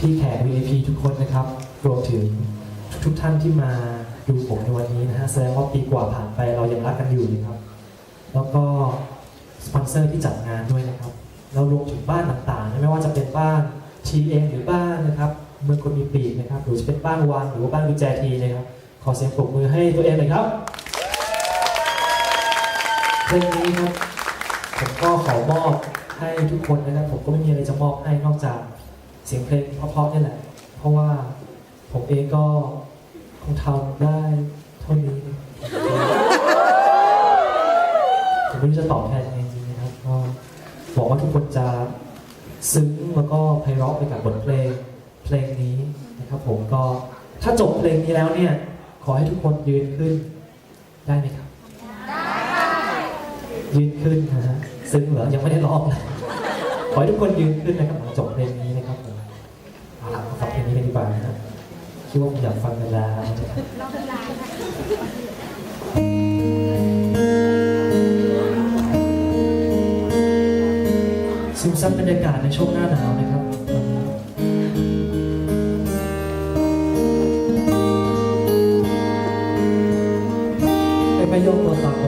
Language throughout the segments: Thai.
พี่แขก VIP ทุกคนนะครับรวมถึงทุกท่านที่มาดูผมในวันนี้นะฮะแสดงว่าปีกว่าผ่านไปเรายังรักกันอยู่นะครับ แล้วก็สปอนเซอร์ที่จัดงานด้วยนะครับ แล้วรวมถึงบ้านต่างๆ ไม่ว่าจะเป็นบ้านทีเองหรือบ้านนะครับเมืองคนมีปีกนะครับหรือจะเป็นบ้านวางหรือว่าบ้านวิจทีนะครับ ขอเสียงปรบมือให้ตัวเองเลยครับเพลงนี้ครับผมก็ขอมอบให้ทุกคนนะครับ ผมก็ไม่มีอะไรจะมอบให้นอกจาก เสียงเพลงเพราะๆนี่แหละ เพราะว่าผมเองก็คงทำได้เท่านี้ผมไม่รู้จะตอบแทนยังไงจริงๆนะครับก็หวังว่าทุกคนจะซึ้งแล้วก็ไพเราะไปกับบทเพลงเพลงนี้นะครับ ผมก็ถ้าจบเพลงนี้แล้วเนี่ย ขอให้ทุกคนยืนขึ้นได้ไหมครับ ยืนขึ้นนะฮะซึ้งเหรอยังไม่ได้ร้องเลยขอให้ทุกคนยืนขึ้นนะครับหลังจบเพลงนี้นะครับผม คิดว่าผมอยากฟังกันแล้วซึมซับบรรยากาศในช่วงหน้าหนาวนะครับไปไปโยกตัวต่อ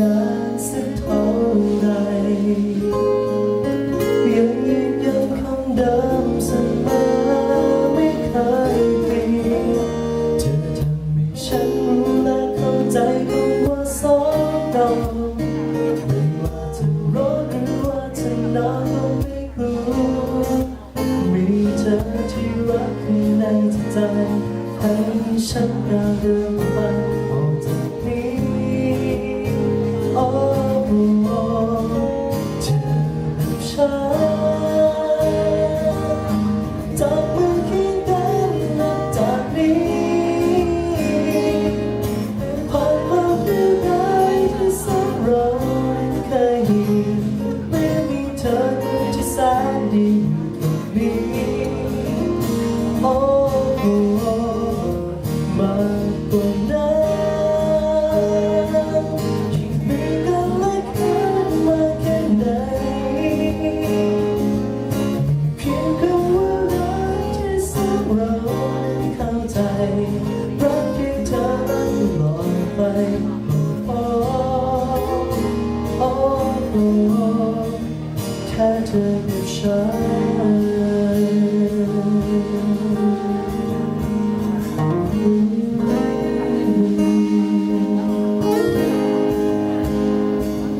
นานสักเท่าไรยังยืนยันคำเดิมเสมอไม่เคยเปลี่ยนเธอทำให้ฉันรู้และเข้าใจคำว่าสองเราไม่ว่าจะร้อนหรือว่าจะหนาวก็ไม่กลัวมีเธอที่รักข้างในใจให้ฉันก้าวเดินไป โอ้แค่เธอกับฉัน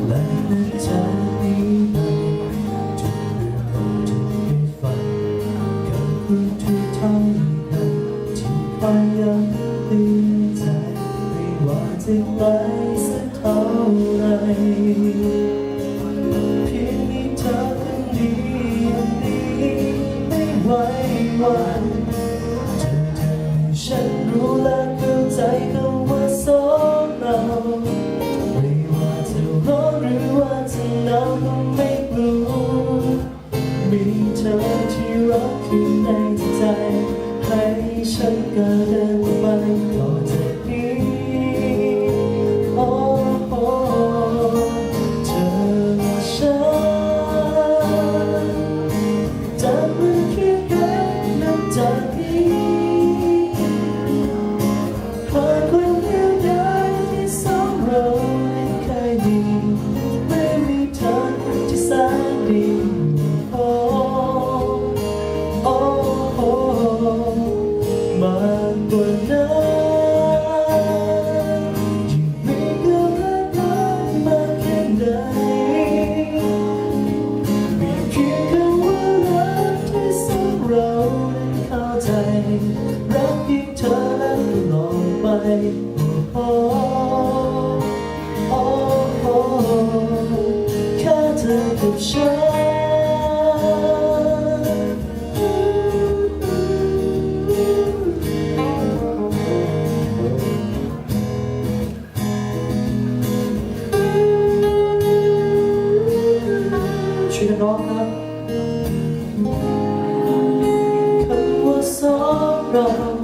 และหัวใจนี้ไปจนเรื่องที่ได้ฟังคำพูดที่ถ้อยคำที่พยายามเตือนใจไม่ว่าจะไกลสักเท่าไร ก้าวเดินไปต่อจากนี้ โอ้โหเธอฉันจะมือคียงกันนับจากนี้ผ่านคนเดียวดายที่สองเราไม่เคยดี ไม่มีเธอที่แสนดี Go.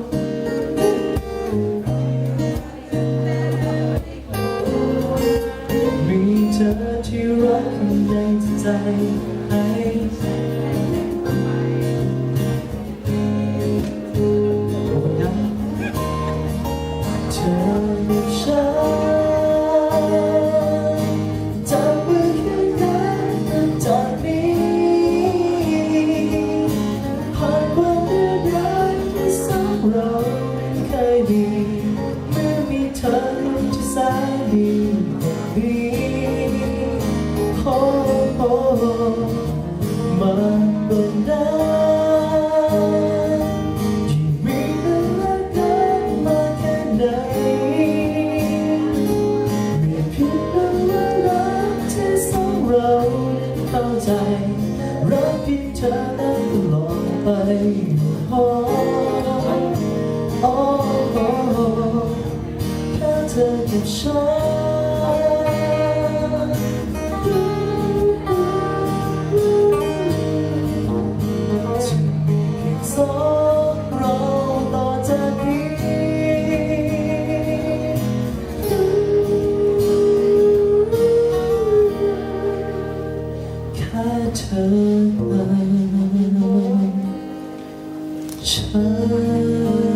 อกับฉันเราต่อจากนี้แค่เธอฉัน